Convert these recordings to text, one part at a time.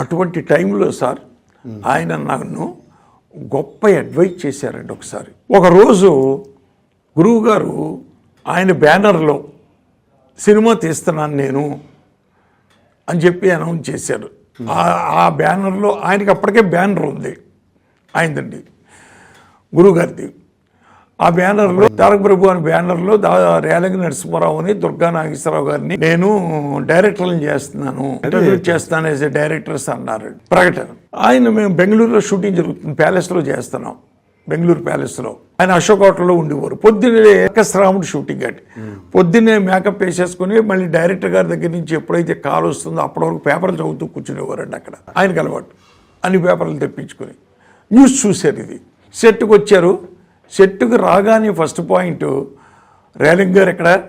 అటువంటి టైంలో సార్ ఆయన నన్ను గొప్ప అడ్వైజ్ చేశారండి ఒకసారి. ఒకరోజు గురువుగారు ఆయన బ్యానర్లో సినిమా తీస్తున్నాను నేను అని చెప్పి అనౌన్స్ చేశారు. ఆ- ఆ బ్యానర్లో ఆయనకి అప్పటికే బ్యానర్ ఉంది. ఆయనదండి గురువుగారిది. ఆ బ్యానర్లో తారక ప్రభు అనే బ్యానర్లో దా రేలంగి నరసింహారావుని దుర్గా నాగేశ్వరరావు గారిని నేను డైరెక్టర్లను చేస్తున్నాను. ఇంటర్వ్యూ చేస్తాను యాజ్ ఎ డైరెక్టర్స్ అన్నారు. ప్రకటన. ఆయన మేము బెంగళూరులో షూటింగ్ జరుగుతుంది. ప్యాలెస్లో చేస్తున్నాం. బెంగళూరు ప్యాలెస్లో. ఆయన అశోక్ హోటల్లో ఉండేవారు. పొద్దున్నే ఏకశ్రాముడు షూటింగ్ అట్. పొద్దున్నే మేకప్ వేసేసుకుని మళ్ళీ డైరెక్టర్ గారి దగ్గర నుంచి ఎప్పుడైతే కాల్ వస్తుందో అప్పటి వరకు పేపర్లు చదువుతూ కూర్చునేవారండి అక్కడ. ఆయనకి అలవాటు. అన్ని పేపర్లు తెప్పించుకొని. న్యూస్ చూశారు ఇది. సెట్కి వచ్చారు సెట్టుకు రాగానే ఫస్ట్ పాయింట్ రేలింగ్ గారు ఎక్కడ?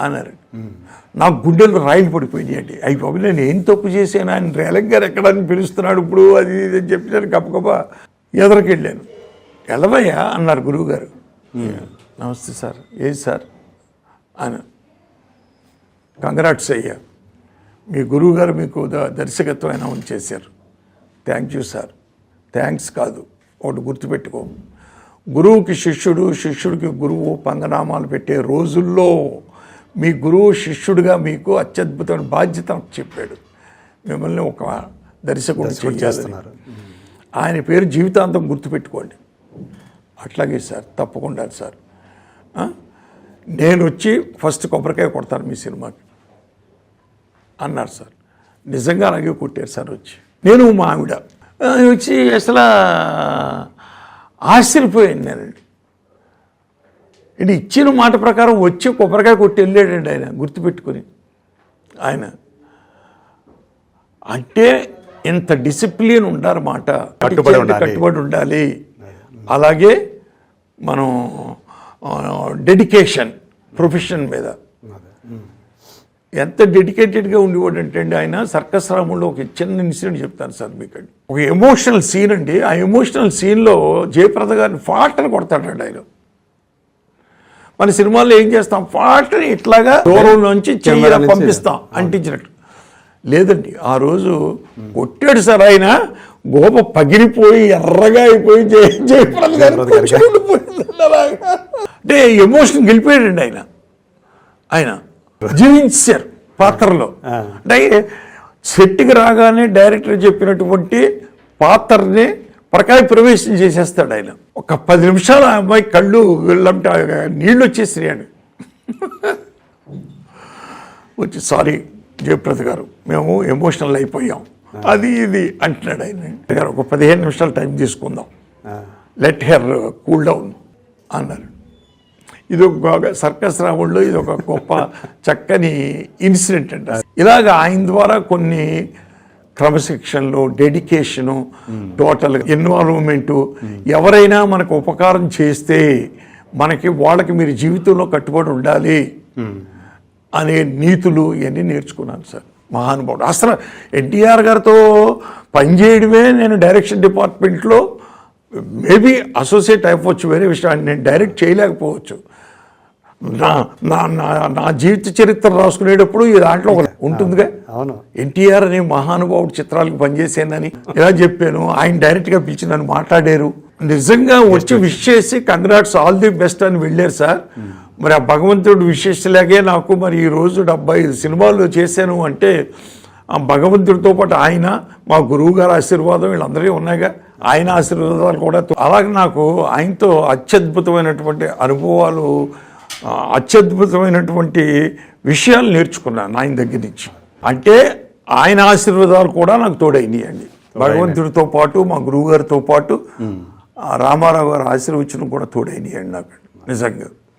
అన్నారు. నాకు గుండెలు రాయిలు పడిపోయినాయి అండి. అవి బాబు నేను ఏం తప్పు చేశాను? ఆయన రేలంగ్ గారు ఎక్కడ అని పిలుస్తున్నాడు ఇప్పుడు అది ఇది అని చెప్పి గప్పగప్ప ఎదరికెళ్ళాను. ఎలవయ్యా? అన్నారు గురువు గారు నమస్తే సార్ ఏది సార్? అని. కంగ్రాట్స్ అయ్యా మీ గురువు గారు మీకు ద- దర్శకత్వం అనౌన్స్ చేశారు. థ్యాంక్ యూ సార్ థ్యాంక్స్ కాదు ఒకటి గుర్తుపెట్టుకో. గురువుకి శిష్యుడు శిష్యుడికి గురువు పంగనామాలు పెట్టే రోజుల్లో మీ గురువు శిష్యుడిగా మీకు అత్యద్భుతమైన బాధ్యత చెప్పాడు. మిమ్మల్ని ఒక దర్శకుడు చేస్తున్నారు. ఆయన పేరు జీవితాంతం గుర్తుపెట్టుకోండి. అట్లాగే సార్ తప్పకుండా సార్? నేను వచ్చి ఫస్ట్ కొబ్బరికాయ కొడతాను మీ సినిమాకి. అన్నారు సార్. నిజంగా అలాగే కొట్టారు సార్ వచ్చి. నేను మా ఆవిడ. వచ్చి అసలు ఆశ్చర్యపోయాను నేనండి ఇది ఇచ్చిన మాట ప్రకారం వచ్చి కొబ్బరికాయ కొట్టి వెళ్ళాడండి ఆయన గుర్తుపెట్టుకొని. ఆయన అంటే ఇంత డిసిప్లిన్ ఉండాలన్నమాట కట్టుబడి ఉండాలి. కట్టుబడి ఉండాలి. అలాగే మనం డెడికేషన్ ప్రొఫెషన్ మీద. ఎంత డెడికేటెడ్గా ఉండేవాడు అంటే అండి ఆయన? సర్కస్ రాముల్లో ఒక చిన్న ఇన్సిడెంట్ చెప్తాను సార్ మీకు. అండి ఒక ఎమోషనల్ సీన్ అండి. ఆ ఎమోషనల్ సీన్లో జయప్రద గారిని ఫాటని కొడతాడండి ఆయన. మన సినిమాల్లో ఏం చేస్తాం? ఫాటని ఇట్లాగా దూరం నుంచి చెయ్యి కెమెరా నుంచి. పంపిస్తాం అంటించినట్టు. లేదండి ఆ రోజు కొట్టాడు సార్ ఆయన. గోప పగిలిపోయి ఎర్రగా అయిపోయి జయ- జయప్రద గారు. అంటే ఎమోషన్ గెలిపోయాడండి ఆయన. ఆయన జీవించారు పాత్రలో. అంటే సెట్కి రాగానే డైరెక్టర్ చెప్పినటువంటి పాత్రని ప్రకాయ ప్రవేశం చేసేస్తాడు ఆయన. ఒక పది నిమిషాలు ఆ అమ్మాయి కళ్ళు వీళ్ళంటే నీళ్ళు వచ్చేసినాయండి వచ్చి సారీ జయప్రద గారు మేము ఎమోషనల్ అయిపోయాం. అది ఇది అంటున్నాడు ఆయన. గారు ఒక పదిహేను నిమిషాలు టైం తీసుకుందాం. లెట్ హెర్ కూల్ డౌన్ అన్నారు. ఇది ఒక సర్కస్ రాముల్లో ఇది ఒక గొప్ప చక్కని ఇన్సిడెంట్ అంట. ఇలాగ ఆయన ద్వారా కొన్ని క్రమశిక్షణలు డెడికేషను టోటల్ ఇన్వాల్వ్మెంటు ఎవరైనా మనకు ఉపకారం చేస్తే మనకి వాళ్ళకి మీరు జీవితంలో కట్టుబడి ఉండాలి అనే నీతులు ఇవన్నీ నేర్చుకున్నాను సార్. మహానుభావుడు. అసలు ఎన్టీఆర్ గారితో పనిచేయడమే నేను డైరెక్షన్ డిపార్ట్మెంట్లో మేబీ అసోసియేట్ అయిపోవచ్చు వేరే విషయం నేను డైరెక్ట్ చేయలేకపోవచ్చు. నా నా నా జీవిత చరిత్ర రాసుకునేటప్పుడు ఈ దాంట్లో ఉంటుందిగా. అవును. ఎన్టీఆర్ అనే మహానుభావుడు చిత్రాలకు పనిచేసానని ఇలా చెప్పాను. ఆయన డైరెక్ట్గా పిలిచి నన్ను మాట్లాడారు. నిజంగా వచ్చి విష్ చేసి కంగ్రాట్స్ ఆల్ ది బెస్ట్ అని వెళ్ళారు సార్. మరి ఆ భగవంతుడు విశేషలాగే నాకు మరి ఈ రోజు డెబ్బై ఐదు సినిమాలు చేశాను అంటే ఆ భగవంతుడితో పాటు ఆయన మా గురువు గారి ఆశీర్వాదం వీళ్ళందరికీ ఉన్నాయిగా. ఆయన ఆశీర్వాదాలు కూడా అలాగే నాకు ఆయనతో అత్యద్భుతమైనటువంటి అనుభవాలు అత్యద్భుతమైనటువంటి విషయాలు నేర్చుకున్నాను ఆయన దగ్గర నుంచి. అంటే ఆయన ఆశీర్వాదాలు కూడా నాకు తోడైనాయి. అండి భగవంతుడితో పాటు మా గురువు గారితో పాటు రామారావు గారు ఆశీర్వచనం కూడా తోడైనాయి అండి నాకు నిజంగా.